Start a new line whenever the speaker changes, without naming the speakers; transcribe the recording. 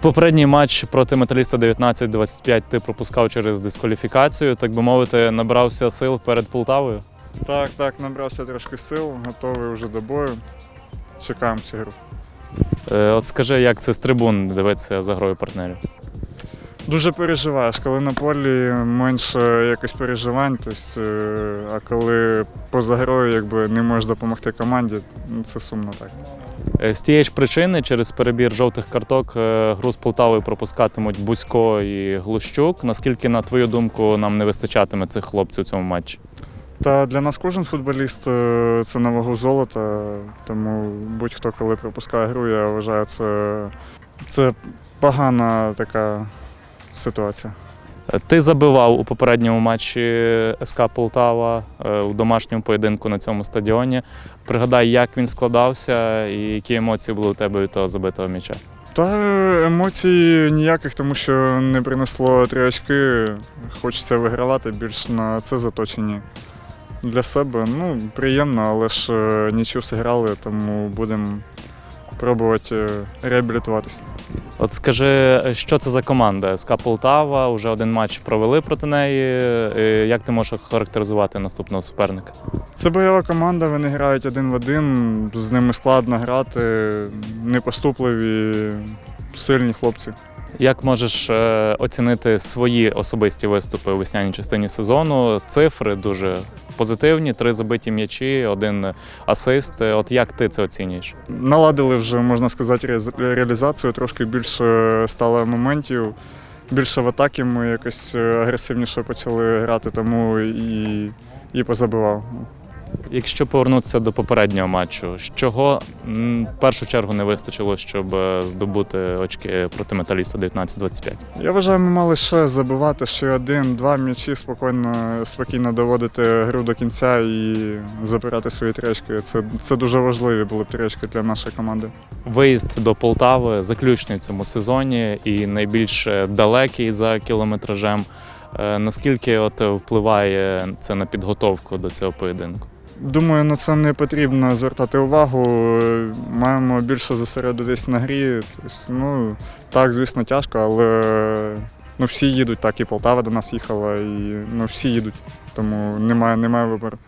Попередній матч проти металіста 19-25 ти пропускав через дискваліфікацію, так би мовити, набрався сил перед Полтавою.
Так, так, набрався трошки сил, готовий вже до бою. Чекаємо цю гру.
Е, От скажи, як це з трибун дивитися за грою партнерів?
Дуже переживаєш, коли на полі менше якось переживань, тобто, а коли поза грою якби не можеш допомогти команді, ну, це сумно так.
Е, З тієї ж причини, через перебір жовтих карток е, гру з Полтавою пропускатимуть Бузько і Глущук. Наскільки, на твою думку, нам не вистачатиме цих хлопців у цьому матчі?
Та для нас кожен футболіст це на вагу золота, тому будь-хто, коли пропускає гру, я вважаю, це, це погана така ситуація.
Е, Ти забивав у попередньому матчі СК Полтава е, у домашньому поєдинку на цьому стадіоні. Пригадай, як він складався і які емоції були у тебе від того забитого м'яча.
Та емоцій ніяких, тому що не принесло три очки. Хочеться вигравати більш на це заточені. Для себе ну, приємно, але ж е, нічого зіграли, тому будемо пробувати реабілітуватися.
От скажи, що це за команда? СК Полтава, вже один матч провели проти неї. Е, Як ти можеш характеризувати наступного суперника?
Це бойова команда, вони грають один в один, з ними складно грати, непоступливі, сильні хлопці.
Як можеш е, оцінити свої особисті виступи у весняній частині сезону? Цифри дуже позитивні: три забиті м'ячі, один асист. Е, От як ти це оцінюєш?
Наладили вже, можна сказати, реалізацію, трошки більше стало моментів. Більше в атаки ми якось е, агресивніше почали грати, тому і, і позабивав.
Якщо повернутися до попереднього матчу, з чого в першу чергу не вистачило, щоб е, здобути очки проти металіста 19-25?
Я вважаю, ми мали ще забивати ще один-два м'ячі, спокійно, спокійно доводити гру до кінця і забирати свої тречки. Це, це дуже важливі були тречки для нашої команди.
Виїзд до Полтави заключний в цьому сезоні і найбільш е, далекий за кілометражем. Е, Наскільки от впливає це на підготовку до цього поєдинку?
Думаю, на це не потрібно звертати увагу. Маємо більше зосередитись на грі. Тобто, ну, так, звісно, тяжко, але ну, всі їдуть, так і Полтава до нас їхала, і ну, всі їдуть, тому немає, немає вибору.